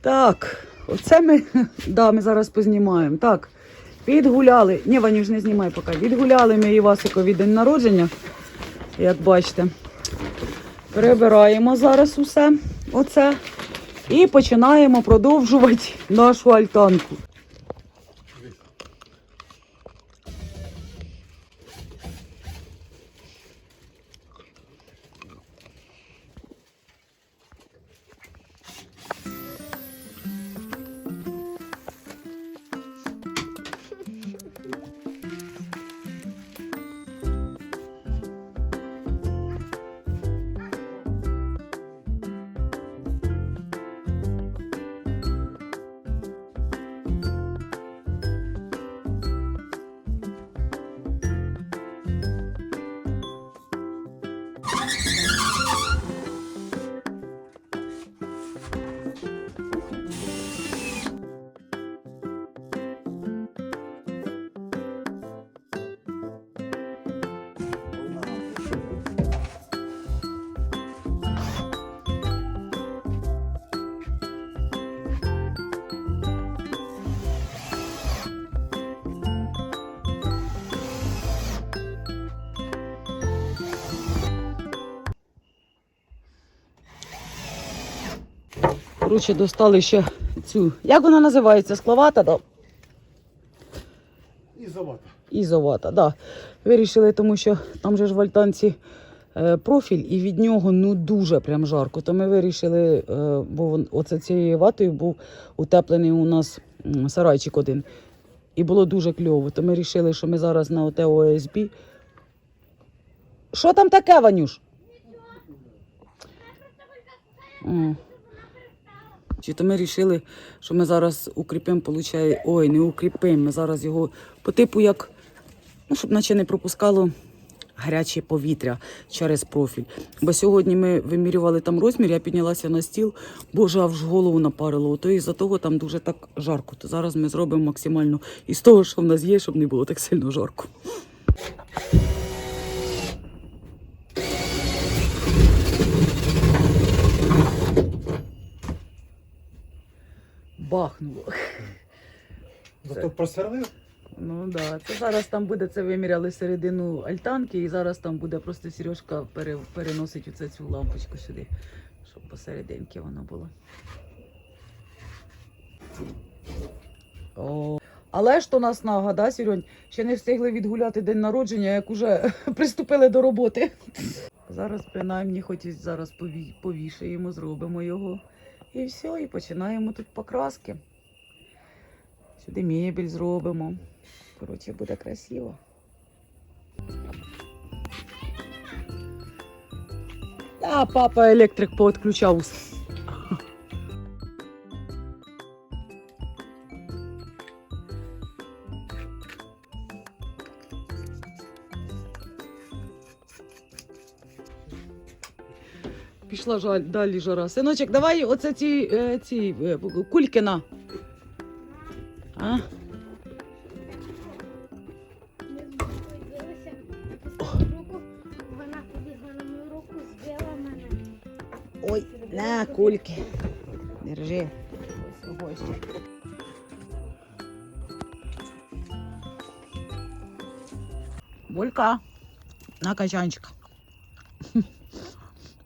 Так, оце ми, да, ми зараз познімаємо. Так, відгуляли. Ні, Ванюш, не знімай поки. Відгуляли ми Івасикові день народження, як бачите. Перебираємо зараз усе оце і починаємо продовжувати нашу альтанку. Коротше, достали ще цю. Як вона називається? Скловата, да? І завата. Ізовата, да. Вирішили, тому що там же ж в альтанці е, профіль, і від нього ну дуже прям жарко. То ми вирішили, е, бо оце цією ватою був утеплений у нас сарайчик один. І було дуже кльово. То ми вирішили, що ми зараз на ОТ ОСБ. Що там таке, Ванюш? О. Чи то ми вирішили, що ми зараз укріпимо, получає. Ой, не укріпимо. Ми зараз його по типу як, ну, щоб наче не пропускало гаряче повітря через профіль. Бо сьогодні ми вимірювали там розмір, я піднялася на стіл, боже, аж голову напарило. То із-за того там дуже так жарко. То зараз ми зробимо максимально із того, що в нас є, щоб не було так сильно жарко. Бахнуло. Зато просверлив. Ну да, це зараз там буде це виміряли середину альтанки, і зараз там буде просто Сережка пере, переносить оце цю лампочку сюди, щоб посерединки воно було. О. Але ж то нас нага, да, Сірьонь? Ще не встигли відгуляти день народження, як уже приступили до роботи. Зараз принаймні хоч зараз пові- повішаємо, зробимо його. І все, і починаємо тут покраски. Сюди мебель зробимо. Коротше, буде красиво. Та папа електрик поотключав. Пішла жаль, далі жара. Синочок, давай оце ці, е, ці е, кульки на. А? Ми з бабою билися, написала руку, вона побігла на мою руку, збила мене. Ой, на кульки. Держи. Ось гості. Булька. На качанчик.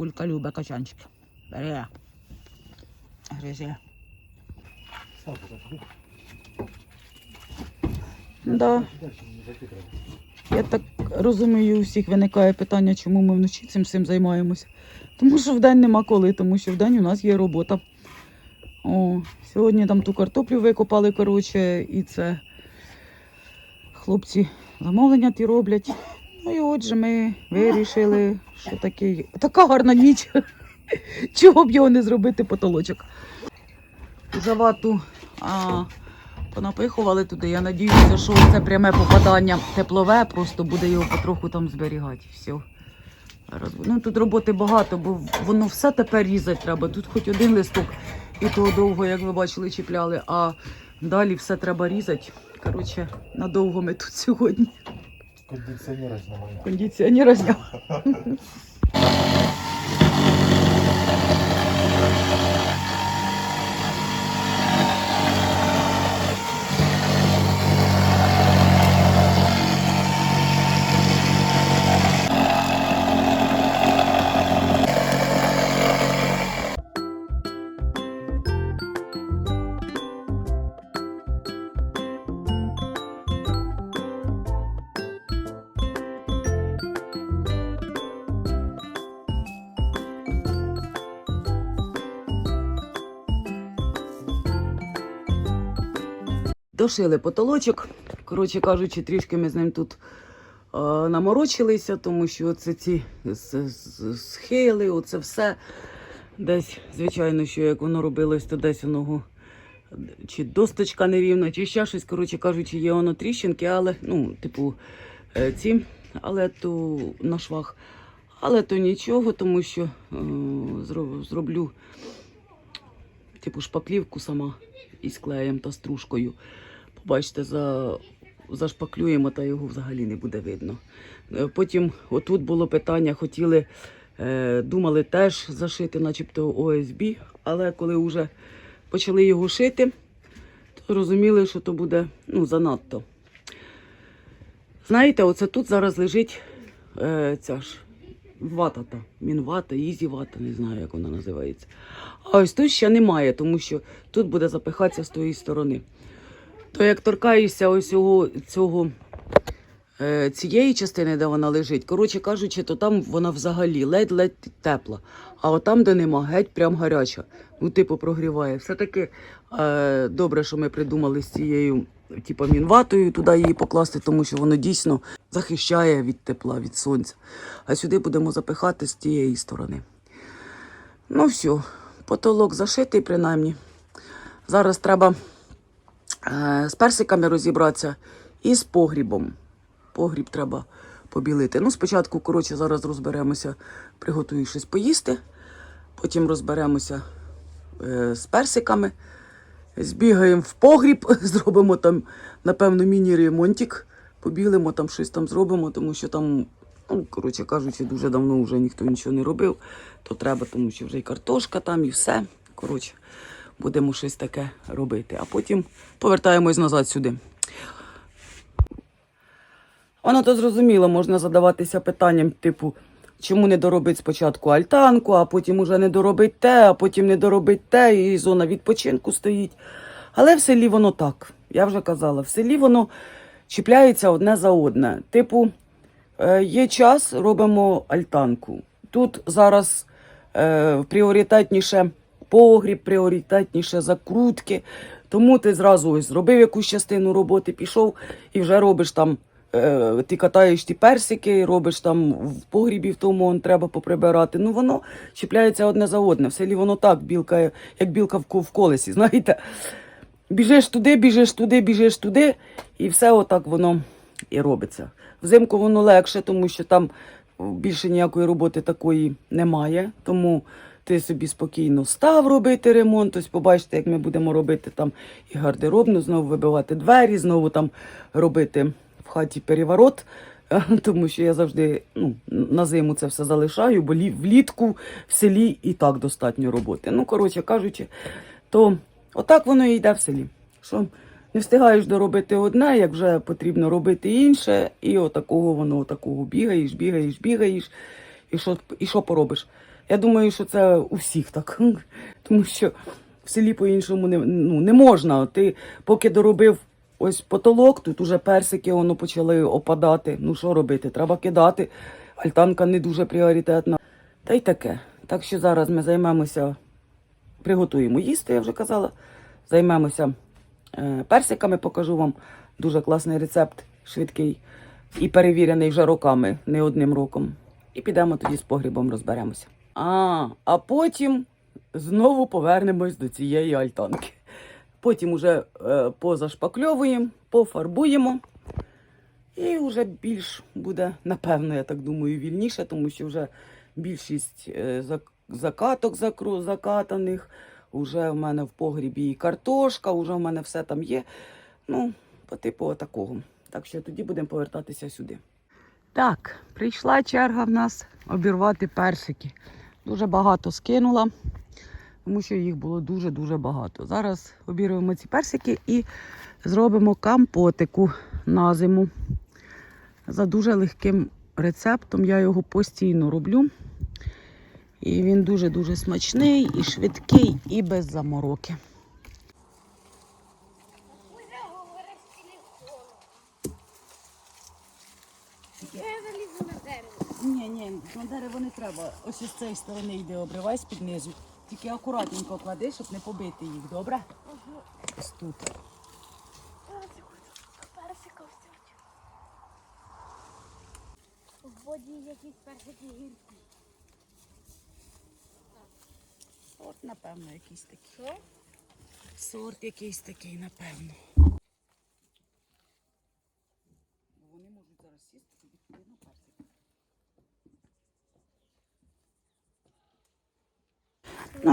Булька любить качанчики. Сам туди. Да. Я так розумію, у всіх виникає питання, чому ми вночі цим всім займаємося. Тому що вдень нема коли, тому що вдень у нас є робота. О, сьогодні там ту картоплю викопали, коротше, і це хлопці замовлення ті роблять. Ну і отже, ми вирішили, що такий, така гарна ніч. Чого б його не зробити потолочок. Завату а, понапихували туди. Я надіюся, що це пряме попадання теплове, просто буде його потроху там зберігати. Все. Ну, тут роботи багато, бо воно все тепер різати треба. Тут хоч один листок, і то довго, як ви бачили, чіпляли, а далі все треба різати. Коротше, надовго ми тут сьогодні. Кондиціонера знімає. Кондиціонер зняв. Дошили потолочок. Коротше кажучи, трішки ми з ним тут е, наморочилися, тому що це ці схили, оце все. Десь, звичайно, що як воно робилось, то десь воно чи досточка нерівна, чи ще щось. Коротше кажучи, є воно тріщинки, але, ну, типу, е, ці, але то на швах. Але то нічого, тому що е, зроблю типу шпаклівку сама із клеєм та стружкою. Побачите, за, зашпаклюємо, та його взагалі не буде видно. Е, Потім отут було питання, хотіли, е, думали теж зашити, начебто ОСБ, але коли вже почали його шити, то розуміли, що то буде ну, занадто. Знаєте, оце тут зараз лежить е, ця ж вата та мінвата, ізі вата, не знаю, як вона називається. А ось тут ще немає, тому що тут буде запихатися з тої сторони. То як торкаєшся ось цього, е, цієї частини, де вона лежить, коротше кажучи, то там вона взагалі ледь-ледь тепла. А от там, де нема, геть прям гаряча. Ну, типу, прогріває. Все-таки е, добре, що ми придумали з цією, типу, мінватою туди її покласти, тому що воно дійсно захищає від тепла, від сонця. А сюди будемо запихати з тієї сторони. Ну, все, потолок зашитий, принаймні. Зараз треба з персиками розібратися і з погрібом. Погріб треба побілити. Ну, спочатку, коротше, зараз розберемося, приготую щось поїсти. Потім розберемося е, з персиками. Збігаємо в погріб, зробимо там, напевно, міні-ремонтик. Побілимо там щось там зробимо, тому що там, ну, коротше кажучи, дуже давно вже ніхто нічого не робив. То треба, тому що вже і картошка там, і все. Коротше, будемо щось таке робити. А потім повертаємось назад сюди. Воно то зрозуміло, можна задаватися питанням, типу, чому не доробить спочатку альтанку, а потім уже не доробить те, а потім не доробить те, і зона відпочинку стоїть. Але в селі воно так. Я вже казала, в селі воно чіпляється одне за одне. Типу, е, є час, робимо альтанку. Тут зараз е, пріоритетніше погріб, пріоритетніше закрутки. Тому ти зразу ось зробив якусь частину роботи, пішов і вже робиш там. е, Ти катаєш ті персики, робиш там в погрібі в тому он треба поприбирати. Ну воно чіпляється одне за одне. В селі воно так, білка, як білка в колесі, знаєте. Біжиш туди, біжиш туди, біжиш туди, і все отак воно і робиться. Взимку воно легше, тому що там більше ніякої роботи такої немає. Тому ти собі спокійно став робити ремонт. Ось побачите, як ми будемо робити там і гардеробну, знову вибивати двері, знову там робити в хаті переворот. Тому що я завжди ну, на зиму це все залишаю, бо влітку в селі і так достатньо роботи. Ну, коротше кажучи, то отак воно і йде в селі. Що не встигаєш доробити одне, як вже потрібно робити інше, і отакого воно отакого бігаєш, бігаєш, бігаєш, і що, і що поробиш? Я думаю, що це у всіх так. Тому що в селі по-іншому не, ну, не можна. Ти поки доробив ось потолок, тут уже персики воно почали опадати. Ну що робити? Треба кидати. Альтанка не дуже пріоритетна. Та й таке. Так що зараз ми займемося, приготуємо їсти, я вже казала. Займемося е, персиками, покажу вам дуже класний рецепт, швидкий і перевірений вже роками, не одним роком. І підемо тоді з погрібом розберемося. А, а потім знову повернемось до цієї альтанки. Потім уже е, позашпакльовуємо, пофарбуємо. І вже більш буде, напевно, я так думаю, вільніше, тому що вже більшість е, закаток закру- закатаних. Уже в мене в погрібі і картошка, вже в мене все там є. Ну, по типу такого. Так що тоді будемо повертатися сюди. Так, прийшла черга в нас обірвати персики. Дуже багато скинула, тому що їх було дуже-дуже багато. Зараз обірвемо ці персики і зробимо компотику на зиму. За дуже легким рецептом я його постійно роблю. І він дуже-дуже смачний, і швидкий, і без замороки. Я залізу на дерево. Ні, ні, на дерево не треба. Ось із цієї сторони йде, обривай з. Тільки акуратненько клади, щоб не побити їх, добре? Ага. Ось тут. Зараз я хочу персика взяти. Воді якісь персики гіркі. От, напевно, якийсь такий. Що? Сорт якийсь такий, напевно.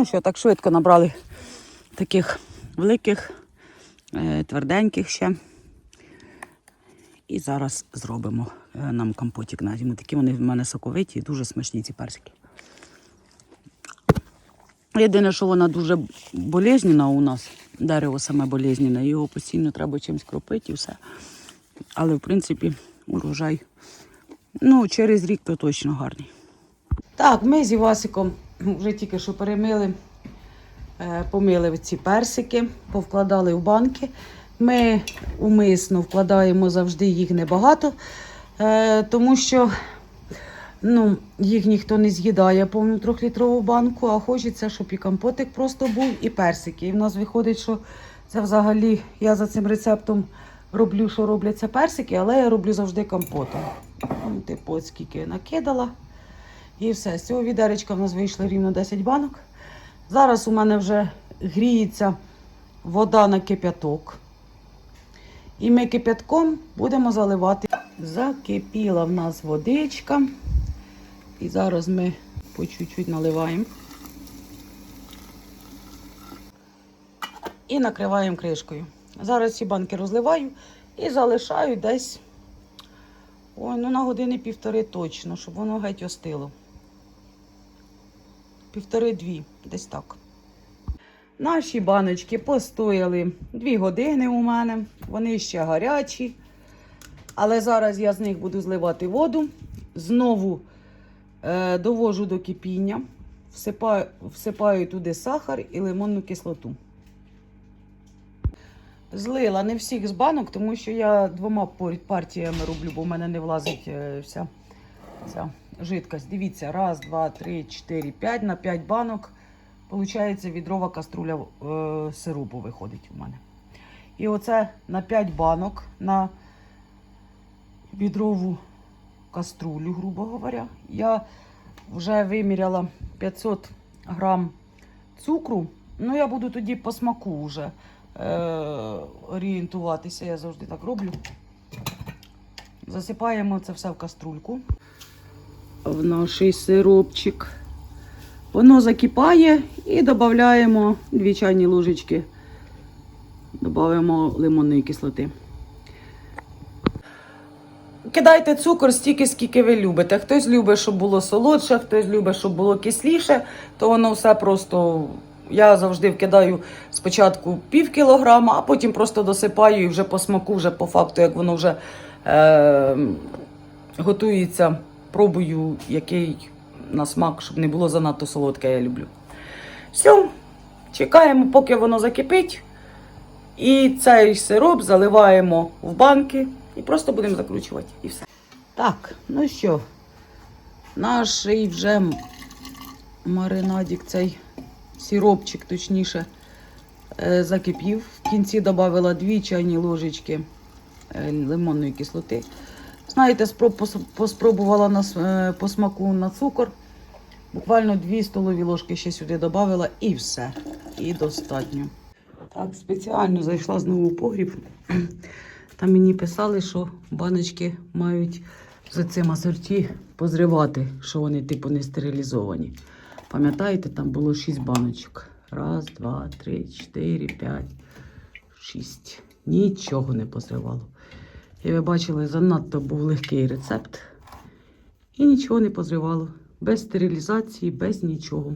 Що, так швидко набрали таких великих, е, тверденьких ще. І зараз зробимо е, нам компотик на зиму. Такі вони в мене соковиті і дуже смачні ці персики. Єдине, що вона дуже болезненна у нас, дерево саме болезненне, його постійно треба чимось кропити і все. Але в принципі урожай ну, через рік то точно гарний. Так, ми з Івасиком вже тільки що перемили, е, помили ці персики, повкладали в банки. Ми умисно вкладаємо завжди їх небагато, е, тому що ну, їх ніхто не з'їдає повну трьохлітрову банку, а хочеться, щоб і компотик просто був, і персики. І в нас виходить, що це взагалі я за цим рецептом роблю, що робляться персики, але я роблю завжди компотом. Ну, типу, от скільки накидала. І все. З цього відеречка в нас вийшло рівно 10 банок. Зараз у мене вже гріється вода на кип'яток. І ми кип'ятком будемо заливати. Закипіла в нас водичка. І зараз ми по чуть-чуть наливаємо. І накриваємо кришкою. Зараз ці банки розливаю і залишаю десь ой, ну на години півтори точно, щоб воно геть остило. Півтори-дві, десь так. Наші баночки постояли дві години у мене. Вони ще гарячі. Але зараз я з них буду зливати воду. Знову е, довожу до кипіння, всипаю, всипаю туди сахар і лимонну кислоту. Злила не всіх з банок, тому що я двома партіями роблю, бо в мене не влазить е, вся ця жидкость. Дивіться, раз, два, три, чотири, п'ять на п'ять банок. Получається, відрова каструля е, сиропу виходить у мене. І оце на 5 банок на відрову каструлю, грубо говоря. Я вже виміряла 500 грам цукру. Ну, я буду тоді по смаку вже е, орієнтуватися. Я завжди так роблю. Засипаємо це все в каструльку. В наш сиропчик. Воно закипає і додаємо 2 чайні ложечки. Додаємо лимонної кислоти. Кидайте цукор стільки, скільки ви любите. Хтось любить, щоб було солодше, хтось любить, щоб було кисліше, то воно все просто. Я завжди вкидаю спочатку пів кілограма, а потім просто досипаю і вже по смаку, вже по факту, як воно вже е, готується, пробую, який на смак, щоб не було занадто солодке, я люблю. Все, чекаємо, поки воно закипить. І цей сироп заливаємо в банки і просто будемо закручувати. І все. Так, ну що, наш вже маринадік, цей сиропчик, точніше, е, закипів. В кінці додала 2 чайні ложечки е, лимонної кислоти. Знаєте, спроб, поспробувала на, е, по смаку на цукор. Буквально 2 столові ложки ще сюди додала і все. І достатньо. Так, спеціально зайшла знову в погріб. Там мені писали, що баночки мають за цим асорті позривати, що вони типу не стерилізовані. Пам'ятаєте, там було 6 баночок. Раз, два, три, чотири, п'ять, шість. Нічого не позривало. І ви бачили, занадто був легкий рецепт. І нічого не позривало. Без стерилізації, без нічого.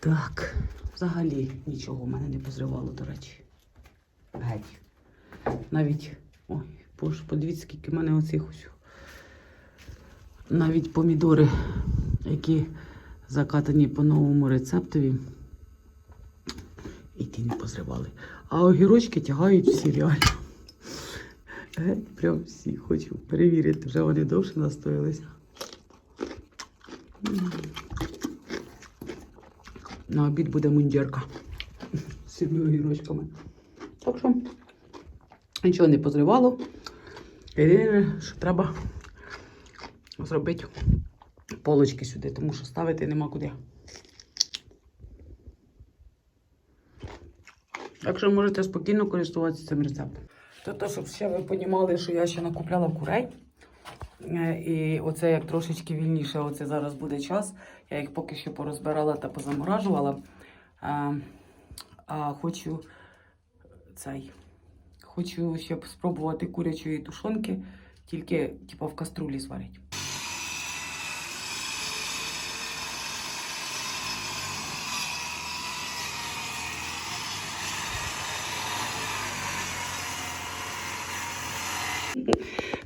Так, взагалі нічого в мене не позривало, до речі. Геть. Навіть, ой, боже, подивіться, скільки в мене оцих ось. Навіть помідори, які закатані по новому рецептові, і ті не позривали. А огірочки тягають всі реально. Геть, прям всі хочу перевірити, вже вони довше настоялися. На обід буде мундірка з цими огірочками. Так що нічого не позривало. Єдине, що треба зробити полочки сюди, тому що ставити нема куди. Так що можете спокійно користуватися цим рецептом. Тобто, щоб ще ви розуміли, що я ще накупляла курей. Е, І оце як трошечки вільніше, оце зараз буде час. Я їх поки що порозбирала та позаморажувала. А, а хочу цей. Хочу ще спробувати курячої тушонки, тільки типу, в каструлі зварити.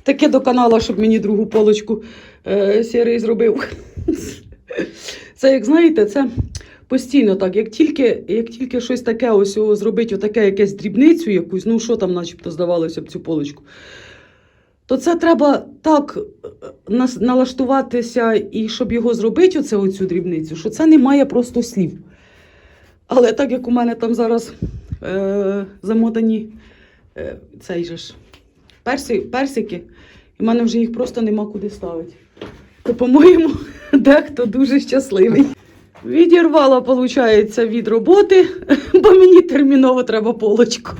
Таке до канала, щоб мені другу полочку е, сірий зробив. Це, як знаєте, це постійно так. Як тільки, як тільки щось таке ось зробить, отаке якесь дрібницю якусь, ну що там начебто здавалося б цю полочку, то це треба так е, налаштуватися і щоб його зробити, оце, оцю дрібницю, що це не має просто слів. Але так як у мене там зараз е, замотані е, цей же ж перси, персики, і в мене вже їх просто нема куди ставити. То, по-моєму, дехто дуже щасливий. Відірвала, виходить, від роботи, бо мені терміново треба полочку.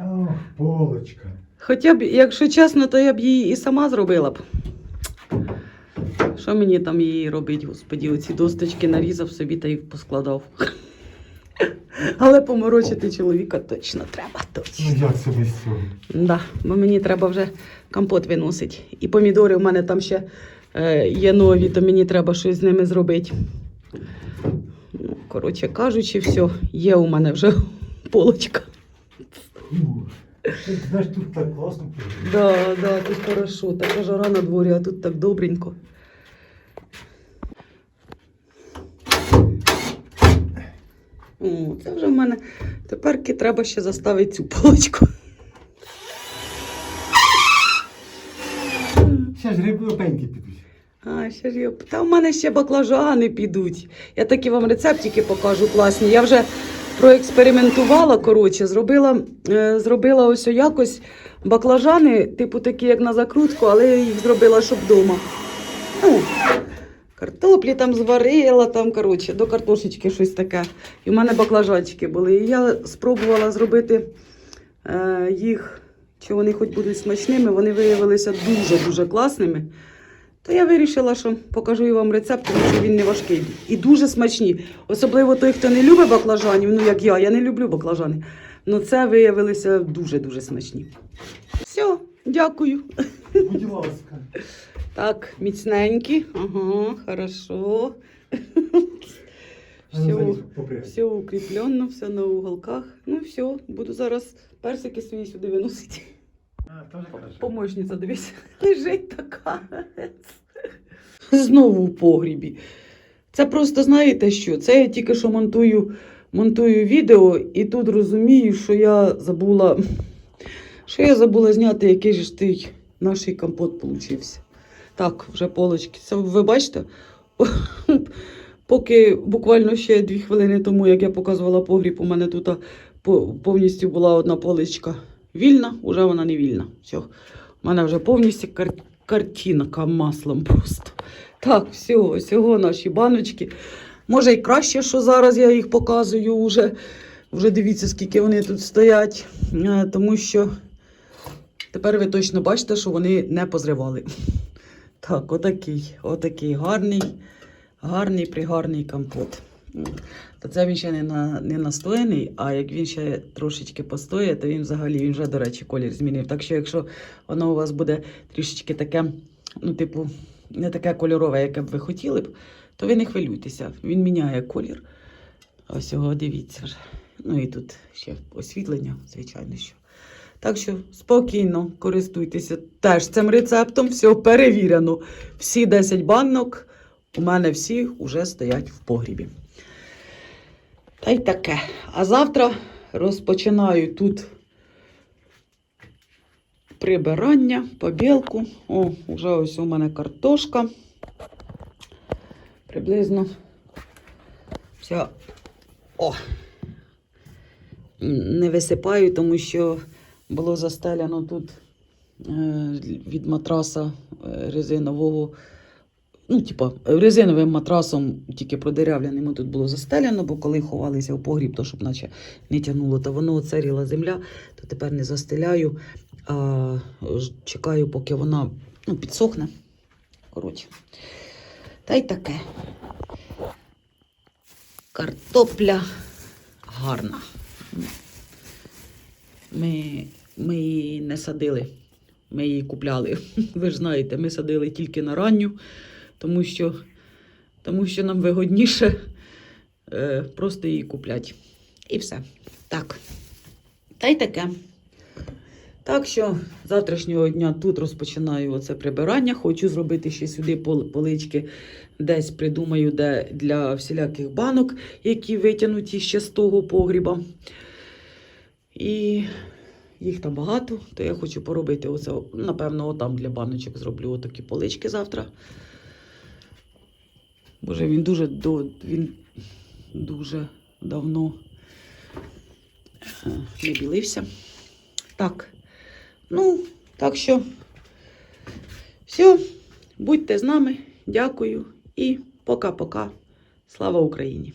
Ох, полочка. Хоча б, якщо чесно, то я б її і сама зробила б. Що мені там її робить, господі, оці досточки нарізав собі та й поскладав. Але поморочити чоловіка точно треба, точно. Ну як це без цього? Да, бо мені треба вже компот виносити. І помідори в мене там ще е, є нові, то мені треба щось з ними зробити. Ну, коротше кажучи, все, є у мене вже полочка. Знаєш, тут так класно. Да, да, тут хорошо. Така жара на дворі, а тут так добренько. О, це вже в мене теперки треба ще заставити цю полочку. Ще ж риби опеньки підуть. А, ще ж я... Та в мене ще баклажани підуть. Я такі вам рецептики покажу класні. Я вже проекспериментувала, коротше, зробила, е, зробила ось якось баклажани, типу такі, як на закрутку, але я їх зробила, щоб вдома. Ну, картоплі там зварила, там, коротше, до картошечки щось таке. І в мене баклажанчики були. І я спробувала зробити е, їх, чи вони хоч будуть смачними, вони виявилися дуже-дуже класними. То я вирішила, що покажу вам рецепт, тому що він не важкий. І дуже смачні. Особливо той, хто не любить баклажанів, ну як я, я не люблю баклажани. Ну це виявилися дуже-дуже смачні. Все, дякую. Будь ласка. Так, міцненькі. Ага, хорошо. Все, все укріплено, все на уголках. Ну все, буду зараз персики свої сюди виносити. Помощниця, дивись, лежить така. Знову в погрібі. Це просто знаєте що? Це я тільки що монтую, монтую відео, і тут розумію, що я забула, що я забула зняти, який ж той наш компот получився. Так, вже полочки. Це ви бачите? Поки буквально ще дві хвилини тому, як я показувала погріб, у мене тут повністю була одна поличка вільна, уже вона не вільна. Все. У мене вже повністю кар- картинка маслом просто. Так, все, всього наші баночки. Може, і краще, що зараз я їх показую вже. Вже дивіться, скільки вони тут стоять. Е, Тому що тепер ви точно бачите, що вони не позривали. Так, отакий, отакий гарний, гарний, пригарний компот. То це він ще не, на, не настояний, а як він ще трошечки постоє, то він взагалі він вже, до речі, колір змінив. Так що, якщо воно у вас буде трішечки таке, ну, типу, не таке кольорове, яке б ви хотіли б, то ви не хвилюйтеся. Він міняє колір. Ось його дивіться вже. Ну і тут ще освітлення, звичайно, що. Так що спокійно користуйтеся теж цим рецептом, все перевірено. Всі 10 банок у мене всі вже стоять в погрібі. Та й таке. А завтра розпочинаю тут прибирання, побілку. О, вже ось у мене картошка. Приблизно вся. О! Не висипаю, тому що було застеляно тут е, від матраса е, резинового. Ну, типа, резиновим матрасом, тільки продерявляним тут було застеляно, бо коли ховалися в погріб, то щоб наче не тягнуло, то воно оцеріла земля, то тепер не застеляю, а чекаю, поки вона ну, підсохне. Коротше. Та й таке. Картопля гарна. Ми, ми її не садили, ми її купляли. Ви ж знаєте, ми садили тільки на ранню, тому що, тому що нам вигодніше е, просто її купляти. І все. Так. Та й таке. Так що з завтрашнього дня тут розпочинаю оце прибирання. Хочу зробити ще сюди полички. Десь придумаю, де для всіляких банок, які витягнуті ще з того погріба. І їх там багато, то я хочу поробити оце, напевно, отам для баночок зроблю отакі полички завтра. Боже, він дуже до, він дуже давно е, не білився. Так. Ну, так що, все, будьте з нами. Дякую і пока-пока. Слава Україні!